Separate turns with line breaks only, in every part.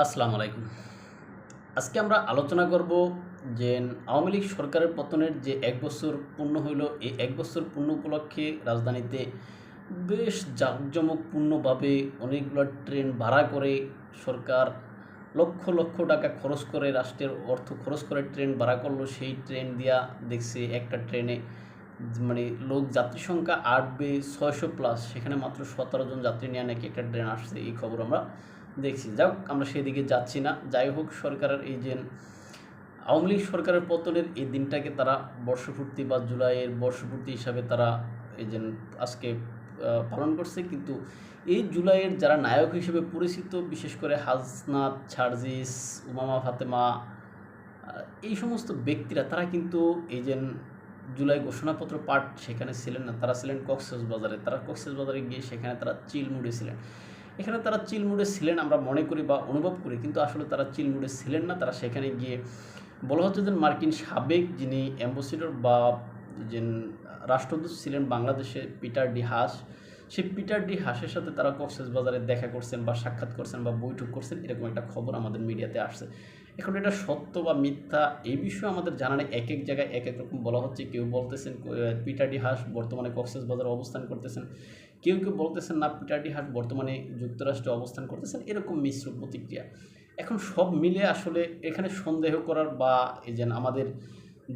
আসসালামু আলাইকুম। আজকে আমরা আলোচনা করব যে আওয়ামী লীগ সরকারের পতনের যে এক বছর পূর্ণ হইল, এই এক বছর পূর্ণ উপলক্ষে রাজধানীতে বেশ জাঁকজমকপূর্ণভাবে অনেকগুলো ট্রেন ভাড়া করে সরকার লক্ষ লক্ষ টাকা খরচ করে, রাষ্ট্রের অর্থ খরচ করে ট্রেন ভাড়া করল। সেই ট্রেন দিয়া দেখছে একটা ট্রেনে মানে লোক যাত্রী সংখ্যা আটবে ছয়শো প্লাস সেখানে মাত্র সতেরো জন যাত্রী নিয়ে নাকি একটা ট্রেন আসছে, এই খবর আমরা দেখছি। যাক, আমরা সেদিকে যাচ্ছি না। যাই হোক, সরকারের এই যে আওয়ামী লীগ সরকারের পতনের এই দিনটাকে তারা বর্ষপূর্তি বা জুলাইয়ের বর্ষপূর্তি হিসাবে তারা এই যে আজকে পালন করছে। কিন্তু এই জুলাইয়ের যারা নায়ক হিসেবে পরিচিত, বিশেষ করে হাসনাত, ছার্জিস, উমামা ফাতেমা এই সমস্ত ব্যক্তিরা, তারা কিন্তু এই যে জুলাই ঘোষণাপত্র পাঠ সেখানে ছিলেন না। তারা ছিলেন কক্সেস বাজারে তারা কক্সেস বাজারে গিয়ে সেখানে তারা চিল মুড়ে ছিলেন। এখানে তারা চিল মুড়ে ছিলেন, আমরা মনে করি বা অনুভব করি, কিন্তু আসলে তারা চিল মুড়ে ছিলেন না। তারা সেখানে গিয়ে বলা হচ্ছে যে মার্কিন সাবেক যিনি অ্যাম্বাসিডর বা যে রাষ্ট্রদূত ছিলেন বাংলাদেশে, পিটার ডি হাস, সেই পিটার ডি হাসের সাথে তারা কক্সেস বাজারে দেখা করছেন বা সাক্ষাৎ করছেন বা বৈঠক করছেন, এরকম একটা খবর আমাদের মিডিয়াতে আসছে। এখন এটা সত্য বা মিথ্যা এই বিষয়ে আমাদের জানা নেই। এক এক জায়গায় এক এক রকম বলা হচ্ছে। কেউ বলতেছেন পিটার ডি হাস বর্তমানে কক্সেস বাজারে অবস্থান করতেছেন। কেউ কেউ বলতেছেন, না পিটার ডি হাস বর্তমানে যুক্তরাষ্ট্রে অবস্থান করতেছেন। এরকম মিশ্র প্রতিক্রিয়া। এখন সব মিলে আসলে এখানে সন্দেহ করার বা এই যে আমাদের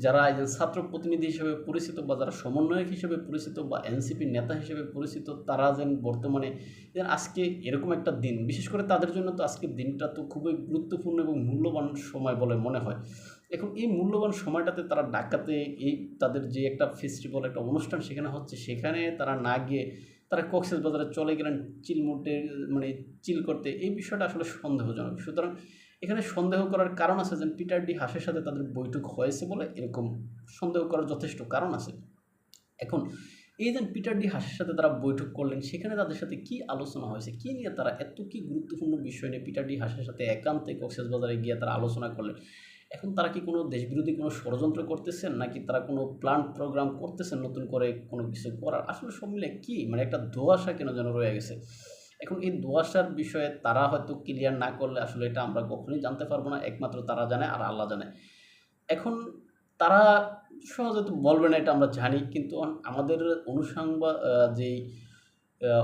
যারা এই যে ছাত্র প্রতিনিধি হিসেবে পরিচিত বা যারা সমন্বয়ক হিসেবে পরিচিত বা এনসিপির নেতা হিসেবে পরিচিত, তারা যেন বর্তমানে যেন আজকে এরকম একটা দিন, বিশেষ করে তাদের জন্য তো আজকের দিনটা তো খুবই গুরুত্বপূর্ণ এবং মূল্যবান সময় বলে মনে হয়। এখন এই মূল্যবান সময়টাতে তারা ডাকাতে, এই তাদের যে একটা ফেস্টিভ্যাল একটা অনুষ্ঠান সেখানে হচ্ছে, সেখানে তারা না গিয়ে তারা কক্সেস বাজারে চলে গেলেন চিল মুটে মানে চিল করতে। এই বিষয়টা আসলে সন্দেহজনক। সুতরাং এখানে সন্দেহ করার কারণ আছে যে পিটার ডি হাসের সাথে তাদের বৈঠক হয়েছে বলে এরকম সন্দেহ করার যথেষ্ট কারণ আছে। এখন এই যে পিটার ডি হাসের সাথে তারা বৈঠক করলেন, সেখানে তাদের সাথে কি আলোচনা হয়েছে? কি নিয়ে তারা এত কি গুরুত্বপূর্ণ বিষয় নিয়ে পিটার ডি হাসের সাথে একান্তে কক্সেস বাজারে গিয়ে তারা আলোচনা করলেন? এখন তারা কি কোনো দেশবিরোধী কোনো ষড়যন্ত্র করতেছেন? নাকি তারা কোনো প্ল্যান প্রোগ্রাম করতেছেন নতুন করে কোনো কিছু করার? আসলে সব মিলে কি? মানে একটা ধোয়াশা কেন যেন রয়ে গেছে? এখন এই দোয়াশার বিষয়ে তারা হয়তো ক্লিয়ার না করলে আসলে এটা আমরা কখনোই জানতে পারব না। একমাত্র তারা জানে আর আল্লাহ জানে। এখন তারা সহজে তো বলবে না, এটা আমরা জানি। কিন্তু আমাদের অনুসংবাদ যেই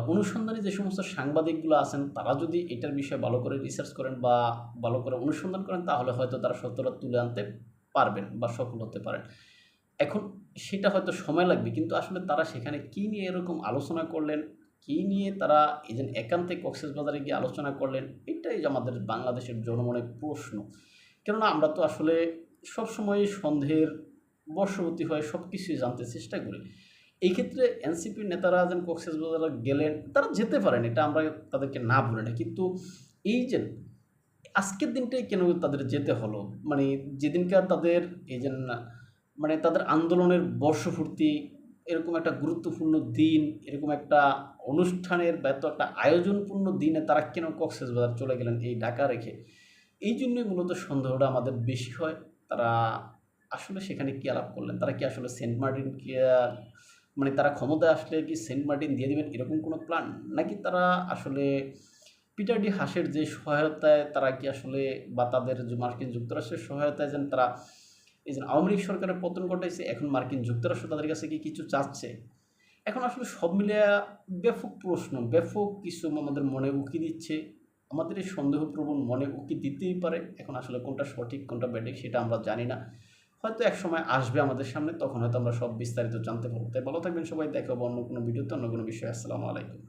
অনুসন্ধানী যে সমস্ত সাংবাদিকগুলো আছেন, তারা যদি এটার বিষয়ে ভালো করে রিসার্চ করেন বা ভালো করে অনুসন্ধান করেন, তাহলে হয়তো তারা সত্যটা তুলে আনতে পারবেন বা সফল হতে পারেন। এখন সেটা হয়তো সময় লাগবে, কিন্তু আসলে তারা সেখানে কী নিয়ে এরকম আলোচনা করলেন, কী নিয়ে তারা এই যে একান্তে কক্সেস বাজারে গিয়ে আলোচনা করলেন, এটাই আমাদের বাংলাদেশের জনমনে প্রশ্ন। কেননা আমরা তো আসলে সবসময় সন্দেহের বর্ষবর্তী হয়ে সব কিছুই জানতে চেষ্টা করি। এই ক্ষেত্রে এনসিপির নেতারা যেন কক্সেস বাজারে গেলেন, তারা যেতে পারেন, এটা আমরা তাদেরকে না বলে না। কিন্তু এই যে আজকের দিনটাই কেন তাদের যেতে হলো? মানে যেদিনকার তাদের এই যে মানে তাদের আন্দোলনের বর্ষপূর্তি, এরকম একটা গুরুত্বপূর্ণ দিন, এরকম একটা অনুষ্ঠানের বা এত একটা আয়োজনপূর্ণ দিনে তারা কেন কক্সেস বাজার চলে গেলেন এই ঢাকা রেখে? এই জন্যই মূলত সন্দেহটা আমাদের বেশি হয়। তারা আসলে সেখানে কী আলাপ করলেন? তারা কি আসলে সেন্ট মার্টিন মানে তারা ক্ষমতায় আসলে কি সেন্ট মার্টিন দিয়ে দিবেন এরকম কোনো প্ল্যান নাকি তারা আসলে পিটার ডি হাসের যে সহায়তায় তারা কি আসলে বা তাদের যে মার্কিন যুক্তরাষ্ট্রের সহায়তায় যেন তারা এই যে আওয়ামী লীগ সরকারের পতন ঘটাইছে, এখন মার্কিন যুক্তরাষ্ট্র তাদের কাছে কি কিছু চাচ্ছে? এখন আসলে সব মিলে ব্যাপক প্রশ্ন, ব্যাপক কিছু আমাদের মনে উকি দিচ্ছে। আমাদের এই সন্দেহপ্রবণ মনে উকি দিতেই পারে। এখন আসলে কোনটা সঠিক, কোনটা ব্যাঠিক সেটা আমরা জানি না। হয়তো এক সময় আসবে আমাদের সামনে, তখন হয়তো আমরা সব বিস্তারিত জানতে পারব। তাই ভালো থাকবেন সবাই দেখাবো অন্য কোনো ভিডিওতে, অন্য কোনো বিষয়ে। আসসালামু আলাইকুম।